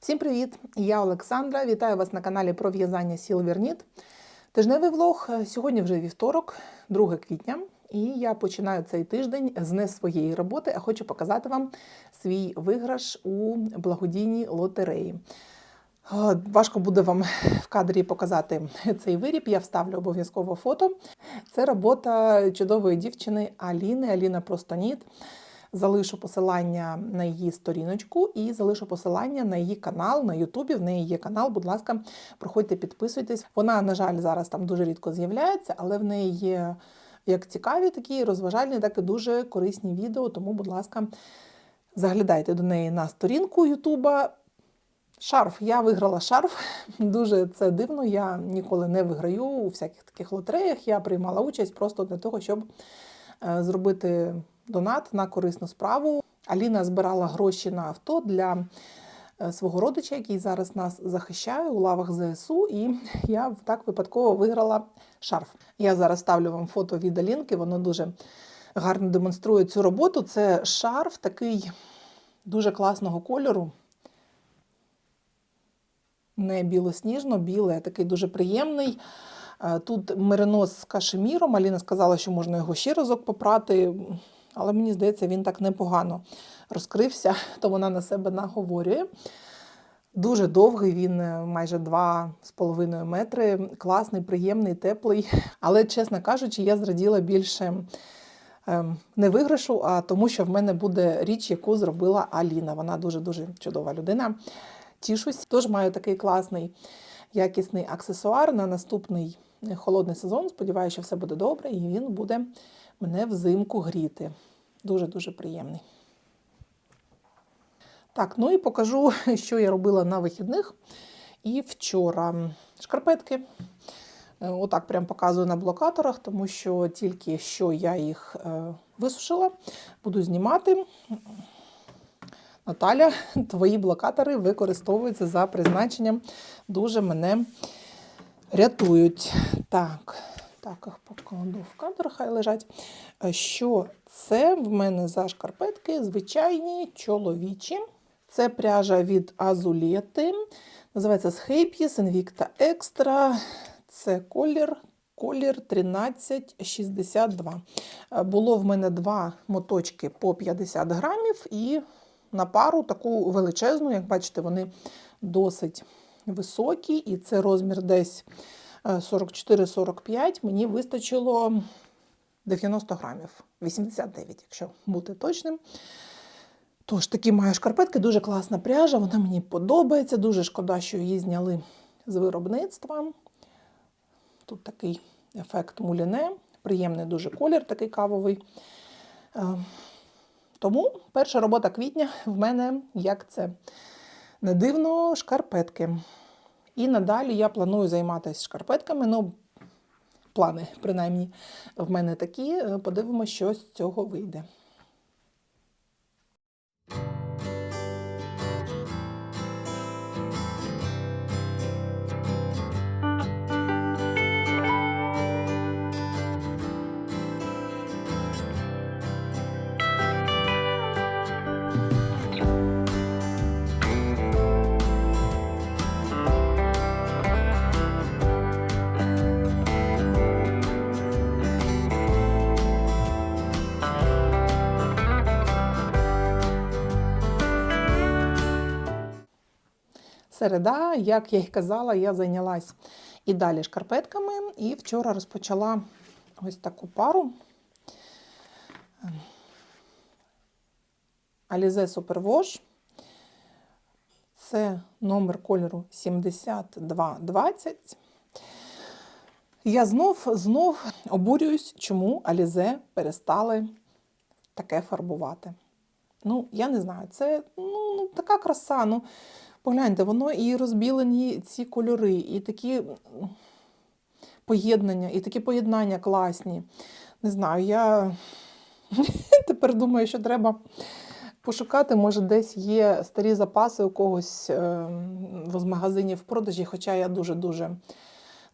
Всім привіт! Я Олександра. Вітаю вас на каналі про в'язання Silver Тижневий влог. Сьогодні вже вівторок, 2 квітня, і я починаю цей тиждень з не своєї роботи, а хочу показати вам свій виграш у благодійній лотереї. Е, Важко буде вам в кадрі показати цей виріб. Я вставлю обов'язково фото. Це робота чудової дівчини Аліни. Аліна Простоніт. Залишу посилання на її сторіночку і залишу посилання на її канал на Ютубі. В неї є канал. Будь ласка, проходьте, підписуйтесь. Вона, на жаль, зараз там дуже рідко з'являється, але в неї є як цікаві, такі розважальні, так і дуже корисні відео. Тому, будь ласка, заглядайте до неї на сторінку Ютуба. Шарф. Я виграла шарф. Дуже це дивно. Я ніколи не виграю у всяких таких лотереях. Я приймала участь просто для того, щоб е, зробити донат на корисну справу. Аліна збирала гроші на авто для е, свого родича, який зараз нас захищає у лавах ЗСУ. І я так випадково виграла шарф. Я зараз ставлю вам фото від Алінки, воно дуже гарно демонструє цю роботу. Це шарф такий дуже класного кольору. Не білосніжно, білий, а такий дуже приємний. Е, Тут меринос з кашеміром. Аліна сказала, що можна його ще разок попрати, але мені здається, він так непогано розкрився, то вона на себе наговорює. Дуже довгий, він е, майже 2,5 метри. Класний, приємний, теплий. Але, чесно кажучи, я зраділа більше ем, не виграшу, а тому, що в мене буде річ, яку зробила Аліна. Вона дуже-дуже чудова людина. Тішусь. Тож маю такий класний, якісний аксесуар на наступний е, холодний сезон. Сподіваюся, що все буде добре, і він буде мене взимку гріти. Дуже-дуже приємний. Так, ну і покажу, що я робила на вихідних. І вчора шкарпетки. Е, Отак прям показую на блокаторах, тому що тільки що я їх е, висушила, буду знімати. Наталя, твої блокатори використовуються за призначенням, дуже мене рятують. Так, так, їх покладу в кадр, хай лежать. Е, Що це в мене за шкарпетки? Звичайні чоловічі. Це пряжа від Азулети. Називається Scheipjes Invicta Extra. Це колір. Колір 1362. Е, Було в мене два моточки по 50 грамів і на пару таку величезну, як бачите, вони досить високі, і це розмір десь 44-45. Мені вистачило 90 грамів, 89, якщо бути точним. Тож, такі маю шкарпетки, дуже класна пряжа, вона мені подобається. Дуже шкода, що її зняли з виробництва. Тут такий ефект муліне, приємний дуже колір, такий кавовий. Е, Тому перша робота квітня в мене, як це не дивно, шкарпетки. І надалі я планую займатися шкарпетками. Ну, плани, принаймні, в мене такі. Е, Подивимося, що з цього вийде. Середа, як я й казала, я зайнялась і далі шкарпетками. І вчора розпочала ось таку пару. Alize Superwash. Це номер кольору 7220. Я знов знов обурююсь, чому Alize перестали таке фарбувати. Ну, я не знаю, це ну, така краса. Ну, Погляньте, воно і розбілені ці кольори, і такі поєднання, і такі поєднання класні. Не знаю, я тепер думаю, що треба пошукати, може, десь є старі запаси у когось е, з магазинів в продажі, хоча я дуже-дуже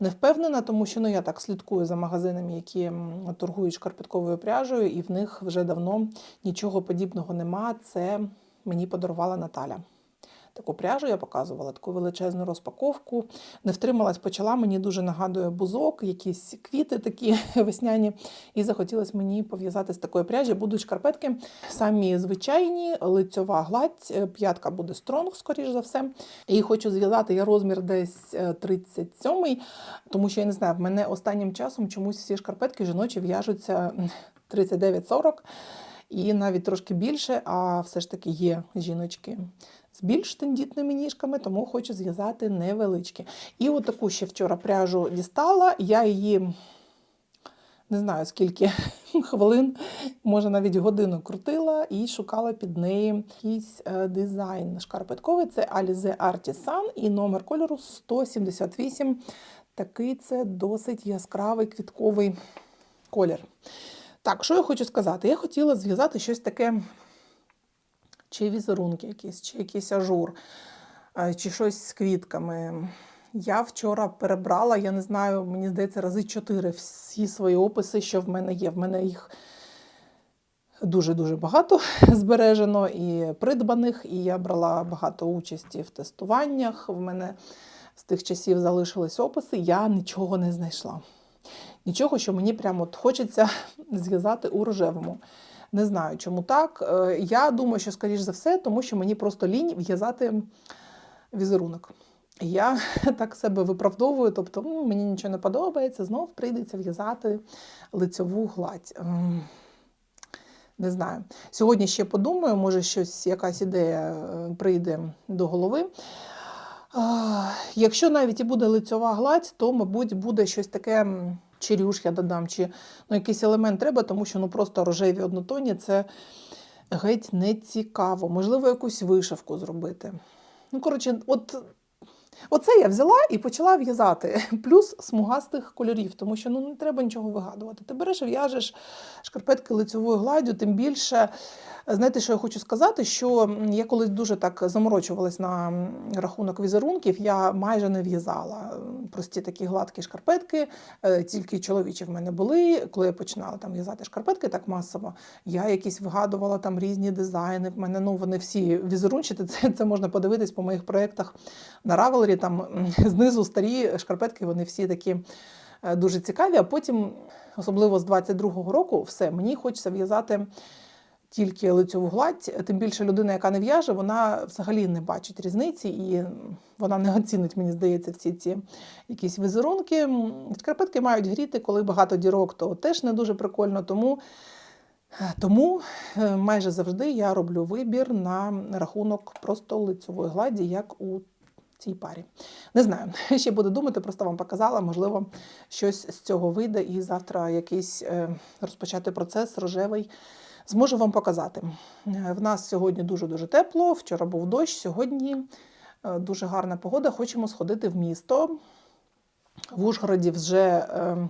не впевнена, тому що ну, я так слідкую за магазинами, які торгують шкарпетковою пряжею, і в них вже давно нічого подібного нема. Це мені подарувала Наталя. Таку пряжу, я показувала таку величезну розпаковку. Не втрималась, почала. Мені дуже нагадує бузок, якісь квіти такі весняні. І захотілося мені пов'язати з такої пряжі. Будуть шкарпетки самі звичайні, лицьова гладь, е, п'ятка буде стронг, скоріш за все. І хочу зв'язати я розмір десь е, 37 тому що я не знаю, в мене останнім часом чомусь всі шкарпетки жіночі в'яжуться 39-40 і навіть трошки більше, а все ж таки є жіночки з більш тендітними ніжками, тому хочу зв'язати невеличкі. І от таку ще вчора пряжу дістала, я її. Не знаю скільки хвилин, може навіть годину крутила і шукала під неї якийсь е, дизайн шкарпетковий. Це Alize Artisan і номер кольору 178. Такий це досить яскравий квітковий колір. Так, що я хочу сказати? Я хотіла зв'язати щось таке, чи візерунки якісь, чи якийсь ажур, е, чи щось з квітками. Я вчора перебрала, я не знаю, мені здається, рази чотири всі свої описи, що в мене є. В мене їх дуже-дуже багато збережено і придбаних, і я брала багато участі в тестуваннях. В мене з тих часів залишились описи, я нічого не знайшла. Нічого, що мені прямо от хочеться зв'язати у рожевому. Не знаю, чому так. Е, Я думаю, що, скоріш за все, тому що мені просто лінь в'язати візерунок. Я так себе виправдовую, тобто мені нічого не подобається, знов прийдеться в'язати лицьову гладь. Ем, Не знаю. Сьогодні ще подумаю, може щось, якась ідея е, прийде до голови. Якщо навіть і буде лицьова гладь, то, мабуть, буде щось таке, чи рюш я додам, чи ну, якийсь елемент треба, тому що ну, просто рожеві однотонні це геть не цікаво. Можливо, якусь вишивку зробити. Ну, коротше, от Оце я взяла і почала в'язати, плюс смугастих кольорів, тому що ну не треба нічого вигадувати. Ти береш в'яжеш шкарпетки лицевою гладдю, тим більше. Знаєте, що я хочу сказати? Що я колись дуже так заморочувалась на рахунок візерунків, я майже не в'язала прості такі гладкі шкарпетки, е, тільки чоловічі в мене були. Коли я починала там в'язати шкарпетки так масово, я якісь вигадувала там різні дизайни. В мене ну вони всі візерунчаті, це, це можна подивитись по моїх проєктах на Ravelry, там знизу старі шкарпетки, вони всі такі е, дуже цікаві. А потім, особливо з 22-го року, все, мені хочеться в'язати тільки лицьову гладь. Тим більше людина, яка не в'яже, вона взагалі не бачить різниці і вона не оцінить, мені здається, всі ці якісь візерунки. Шкарпетки мають гріти, коли багато дірок, то теж не дуже прикольно. Тому. Тому е, майже завжди я роблю вибір на рахунок просто лицьової гладі, як у цій парі. Не знаю, ще буду думати, просто вам показала, можливо, щось з цього вийде, і завтра якийсь е, розпочати процес рожевий. Зможу вам показати. Е, В нас сьогодні дуже-дуже тепло, вчора був дощ, сьогодні е, дуже гарна погода. Хочемо сходити в місто. В Ужгороді вже е,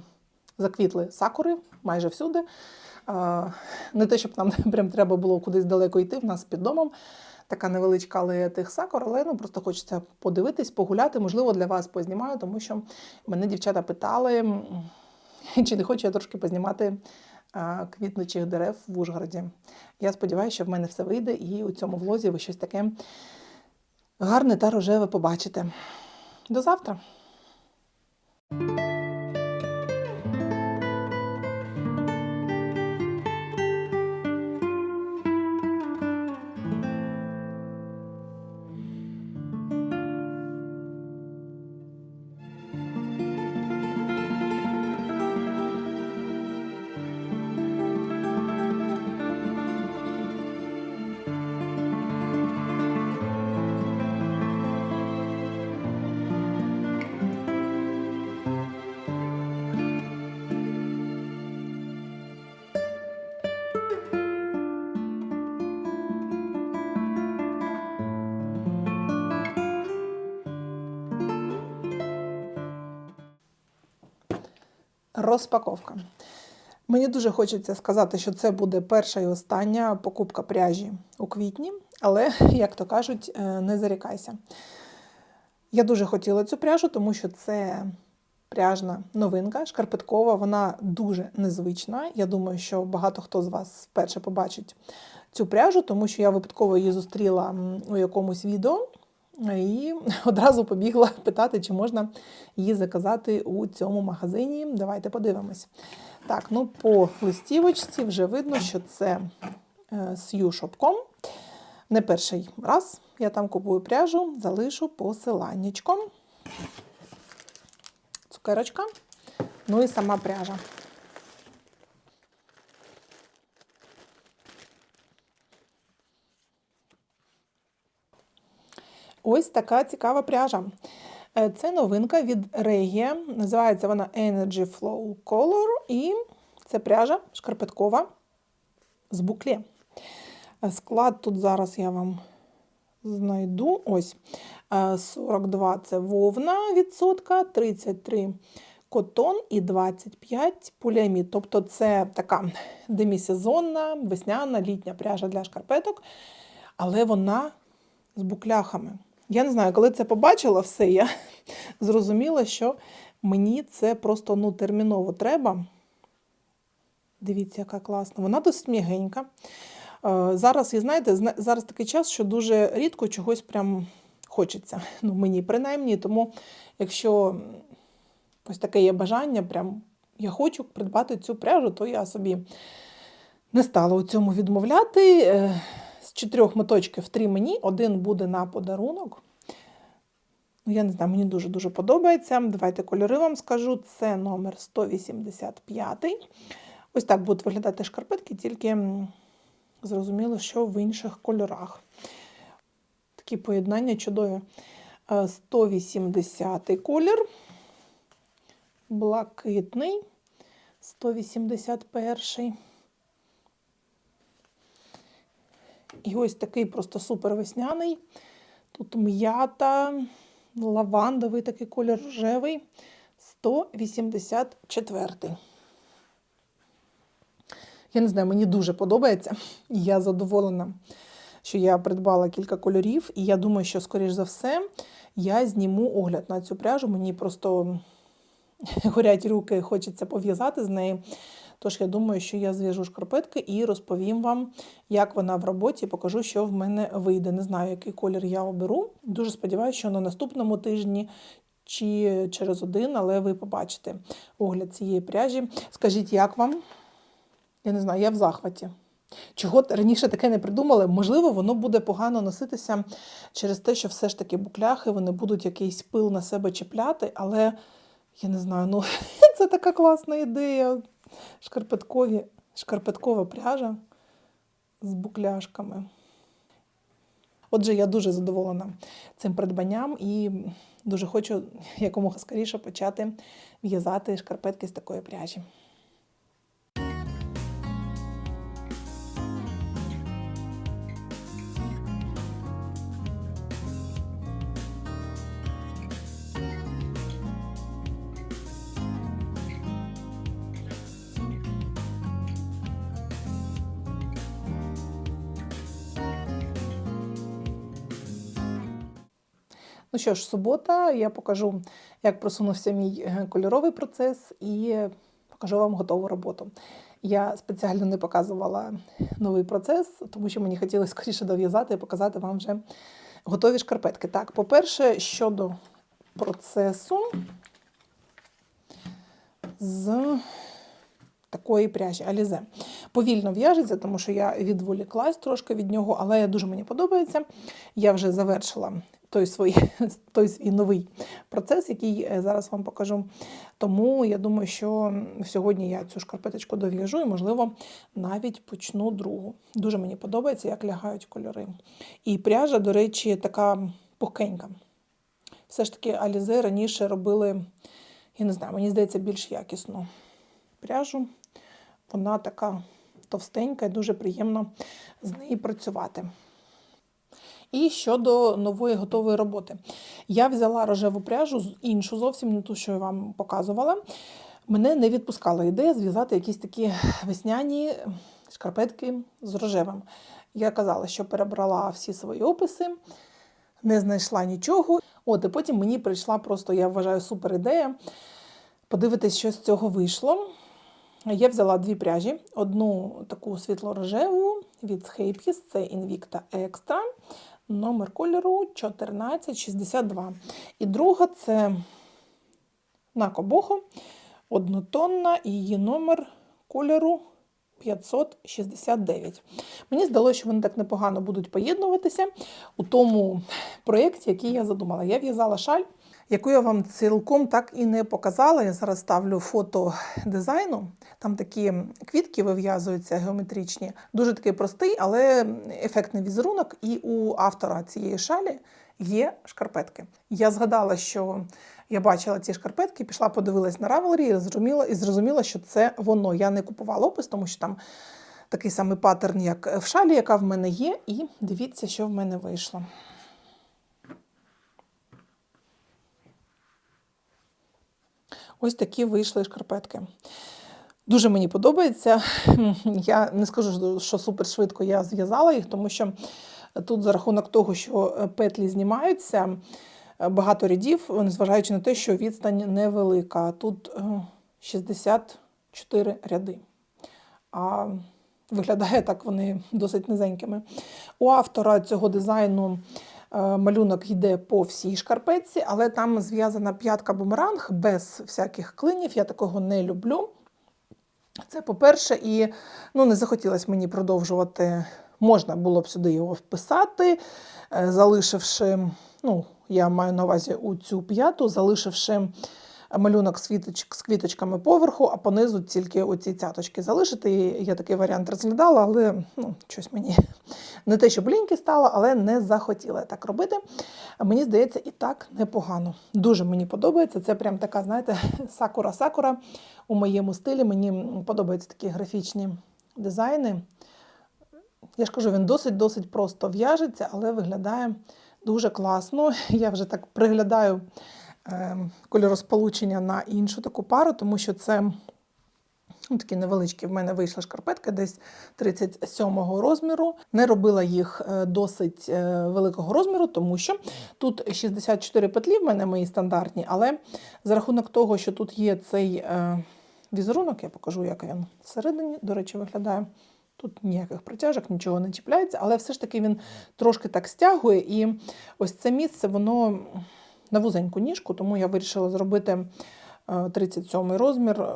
заквітли сакури майже всюди. Не те, щоб нам прям треба було кудись далеко йти, в нас під домом така невеличка алея тих сакур, але ну, просто хочеться подивитись, погуляти. Можливо, для вас познімаю, тому що мене дівчата питали, чи не хочу я трошки познімати квітнучих дерев в Ужгороді. Я сподіваюся, що в мене все вийде, і у цьому влозі ви щось таке гарне та рожеве побачите. До завтра! Розпаковка. Мені дуже хочеться сказати, що це буде перша і остання покупка пряжі у квітні, але, як то кажуть, е, не зарікайся. Я дуже хотіла цю пряжу, тому що це пряжна новинка, шкарпеткова, вона дуже незвична. Я думаю, що багато хто з вас вперше побачить цю пряжу, тому що я випадково її зустріла у якомусь відео. І одразу побігла питати, чи можна її заказати у цьому магазині. Давайте подивимось. Так, ну по листівочці вже видно, що це е, Sью.com. Не перший раз я там купую пряжу, залишу посиланнячком. Цукерочка, ну і сама пряжа. Ось така цікава пряжа. Е, Це новинка від Regia. Називається вона Energy Flow Color. І це пряжа шкарпеткова з букле. Е, Склад тут зараз я вам знайду. Ось е, 42 це вовна відсотка, 33 котон і 25 поліамід. Тобто це така демісезонна, весняна, літня пряжа для шкарпеток, але вона з букляхами. Я не знаю, коли це побачила все, я зрозуміла, що мені це просто ну, терміново треба. Дивіться, яка класна. Вона досить м'ягенька. Е, Зараз, і знаєте, зараз такий час, що дуже рідко чогось прям хочеться. Ну, мені принаймні. Тому, якщо ось таке є бажання, прям я хочу придбати цю пряжу, то я собі не стала у цьому відмовляти. Е, чотирьох моточків три мені, один буде на подарунок. Ну, я не знаю, мені дуже-дуже подобається. Давайте кольори вам скажу. Це номер 185. Ось так будуть виглядати шкарпетки, тільки зрозуміло, що в інших кольорах. Такі поєднання чудові. Е, 180 колір, блакитний, 181. І ось такий просто супер весняний. Тут м'ята, лавандовий такий колір рожевий, 184. Я не знаю, мені дуже подобається. Я задоволена, що я придбала кілька кольорів. І я думаю, що, скоріш за все, я зніму огляд на цю пряжу. Мені просто горять руки, хочеться пов'язати з нею. Тож я думаю, що я зв'яжу шкарпетки і розповім вам, як вона в роботі, покажу, що в мене вийде. Не знаю, який колір я оберу. Дуже сподіваюся, що на наступному тижні чи через один, але ви побачите огляд цієї пряжі. Скажіть, як вам? Я не знаю, я в захваті. Чого раніше таке не придумали? Можливо, воно буде погано носитися через те, що все ж таки букляхи вони будуть якийсь пил на себе чіпляти, але я не знаю, ну це така класна ідея. Шкарпеткові, шкарпеткова пряжа з букляшками. Отже, я дуже задоволена цим придбанням і дуже хочу якомога скоріше почати в'язати шкарпетки з такої пряжі. Ну що ж, субота, я покажу, як просунувся мій е, кольоровий процес, і покажу вам готову роботу. Я спеціально не показувала новий процес, тому що мені хотілося скоріше дов'язати і показати вам вже готові шкарпетки. Так, по-перше, щодо процесу з такої пряжі Алізе. Повільно в'яжеться, тому що я відволіклась трошки від нього, але дуже мені подобається. Я вже завершила той свій, той свій новий процес, який е, зараз вам покажу. Тому я думаю, що сьогодні я цю шкарпеточку дов'яжу і, можливо, навіть почну другу. Дуже мені подобається, як лягають кольори. І пряжа, до речі, така пухкенька. Все ж таки, Алізе раніше робили, я не знаю, мені здається, більш якісну пряжу. Вона така товстенька і дуже приємно з нею працювати. І щодо нової готової роботи. Я взяла рожеву пряжу, з- іншу зовсім не ту, що я вам показувала. Мене не відпускала ідея зв'язати якісь такі весняні шкарпетки з рожевим. Я казала, що перебрала всі свої описи, не знайшла нічого. От, і потім мені прийшла просто, я вважаю, супер ідея подивитись, що з цього вийшло. Я взяла дві пряжі: одну таку світло-рожеву від Scheipjes, це Invicta Extra, Номер кольору 1462. І друга це Накобохо, однотонна, її номер кольору 569. Мені здалося, що вони так непогано будуть поєднуватися у тому проєкті, який я задумала. Я в'язала шаль, яку я вам цілком так і не показала. Я зараз ставлю фото дизайну. Там такі квітки вив'язуються геометричні. Дуже такий простий, але ефектний візерунок. І у автора цієї шалі є шкарпетки. Я згадала, що я бачила ці шкарпетки, пішла, подивилась на Ravelry і зрозуміла, і зрозуміла, що це воно. Я не купувала опис, тому що там такий самий паттерн, як в шалі, яка в мене є. І дивіться, що в мене вийшло. Ось такі вийшли шкарпетки. Дуже мені подобається. Я не скажу, що супер швидко я зв'язала їх, тому що тут за рахунок того, що петлі знімаються, багато рядів, незважаючи на те, що відстань невелика. Тут 64 ряди. А виглядає так вони досить низенькими. У автора цього дизайну малюнок йде по всій шкарпетці, але там зв'язана п'ятка бумеранг без всяких клинів. Я такого не люблю. Це по-перше, і ну, не захотілося мені продовжувати. Можна було б сюди його вписати, залишивши, ну, я маю на увазі у цю п'яту, залишивши малюнок з квіточками поверху, а понизу тільки оці цяточки залишити. Я такий варіант розглядала, але ну, щось мені не те, щоб ліньки стало, але не захотіла так робити. Мені здається, і так непогано. Дуже мені подобається. Це прям така, знаєте, сакура-сакура у моєму стилі. Мені подобаються такі графічні дизайни. Я ж кажу, він досить-досить просто в'яжеться, але виглядає дуже класно. Я вже так приглядаю кольоросполучення на іншу таку пару, тому що це такі невеличкі в мене вийшла шкарпетка, десь 37-го розміру. Не робила їх досить великого розміру, тому що тут 64 петлі в мене мої стандартні, але за рахунок того, що тут є цей візерунок, я покажу, як він всередині, до речі, виглядає. Тут ніяких протяжок, нічого не чіпляється, але все ж таки він трошки так стягує. І ось це місце, воно на вузеньку ніжку, тому я вирішила зробити 37 розмір.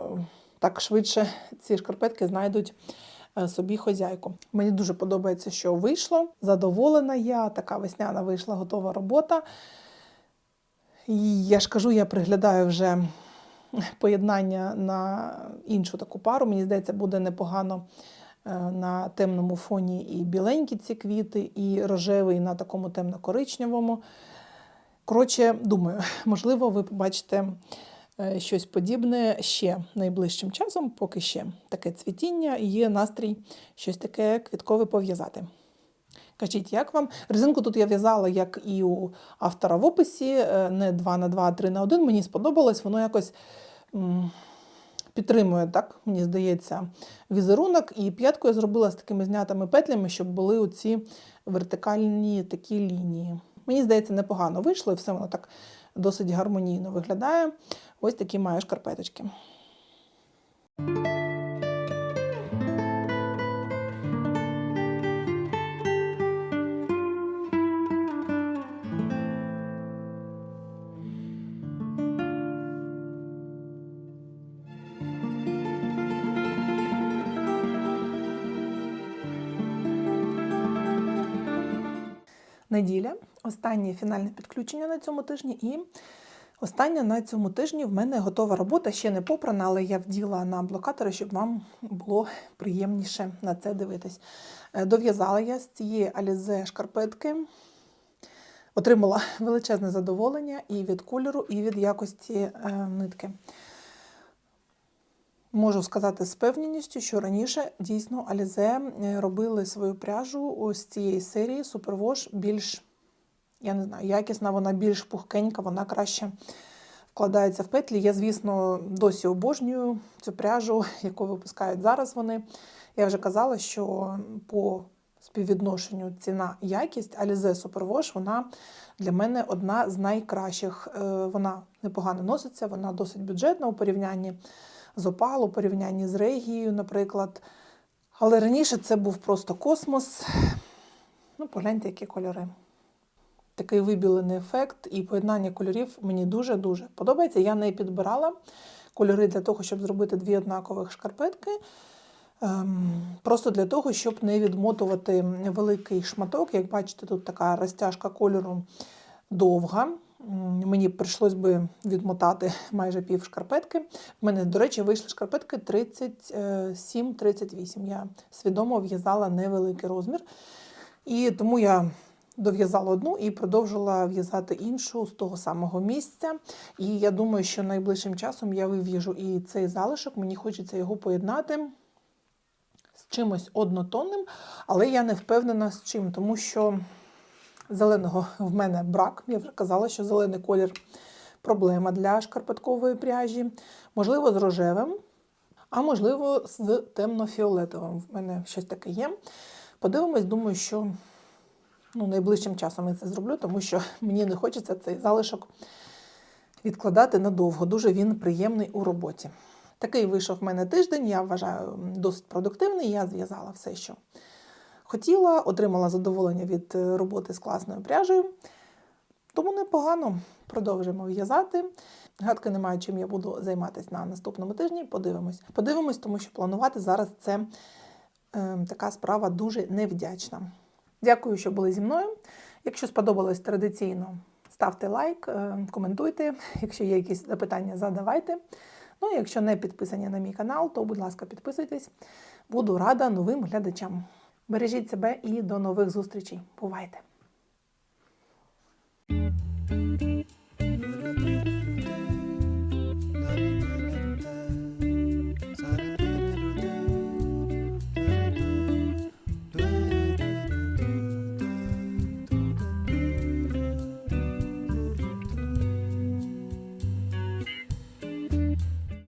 Так швидше ці шкарпетки знайдуть собі хозяйку. Мені дуже подобається, що вийшло. Задоволена я, така весняна вийшла готова робота. І я ж кажу, я приглядаю вже поєднання на іншу таку пару. Мені здається, буде непогано на темному фоні і біленькі ці квіти, і рожевий на такому темно-коричневому. Коротше, думаю, можливо, ви побачите щось подібне ще найближчим часом, поки ще таке цвітіння і є настрій щось таке квіткове пов'язати. Кажіть, як вам? Резинку тут я в'язала, як і у автора в описі, не 2 на 2, а 3 на 1. Мені сподобалось, воно якось підтримує, так, мені здається, візерунок. І п'ятку я зробила з такими знятими петлями, щоб були оці вертикальні такі лінії. Мені здається, непогано вийшло, і все воно так досить гармонійно виглядає. Ось такі маю шкарпеточки. Неділя, останнє фінальне підключення на цьому тижні, і остання на цьому тижні в мене готова робота, ще не попрана, але я вділа на блокатори, щоб вам було приємніше на це дивитись. Дов'язала я з цієї алізе шкарпетки, отримала величезне задоволення і від кольору, і від якості нитки. Можу сказати з певністю, що раніше дійсно Алізе робили свою пряжу ось цієї серії Superwash більш, я не знаю, якісна, вона більш пухкенька, вона краще вкладається в петлі. Я, звісно, досі обожнюю цю пряжу, яку випускають зараз вони. Я вже казала, що по співвідношенню ціна-якість Alize Superwash, вона для мене одна з найкращих. Вона непогано носиться, вона досить бюджетна у порівнянні з опалу, у порівнянні з регією, наприклад. Але раніше це був просто космос. Ну, погляньте, які кольори. Такий вибілений ефект і поєднання кольорів мені дуже-дуже подобається. Я не підбирала кольори для того, щоб зробити дві однакових шкарпетки. Ем, Просто для того, щоб не відмотувати великий шматок. Як бачите, тут така розтяжка кольору довга. Мені прийшлось би відмотати майже пів шкарпетки. В мене, до речі, вийшли шкарпетки 37-38. Я свідомо в'язала невеликий розмір. І тому я дов'язала одну і продовжила в'язати іншу з того самого місця. І я думаю, що найближчим часом я вив'яжу і цей залишок. Мені хочеться його поєднати з чимось однотонним, але я не впевнена з чим, тому що зеленого в мене брак. Я вже казала, що зелений колір проблема для шкарпеткової пряжі. Можливо, з рожевим, а можливо, з темно-фіолетовим. В мене щось таке є. Подивимось, думаю, що ну, найближчим часом я це зроблю, тому що мені не хочеться цей залишок відкладати надовго. Дуже він приємний у роботі. Такий вийшов в мене тиждень, я вважаю досить продуктивний. Я зв'язала все, що хотіла, отримала задоволення від е, роботи з класною пряжею. Тому непогано продовжуємо в'язати. Гадки немає, чим я буду займатися на наступному тижні. Подивимось. Подивимось, тому що планувати зараз це е, така справа дуже невдячна. Дякую, що були зі мною. Якщо сподобалось традиційно, ставте лайк, е, коментуйте. Якщо є якісь запитання, задавайте. Ну, якщо не підписані на мій канал, то, будь ласка, підписуйтесь. Буду рада новим глядачам. Бережіть себе і до нових зустрічей. Бувайте!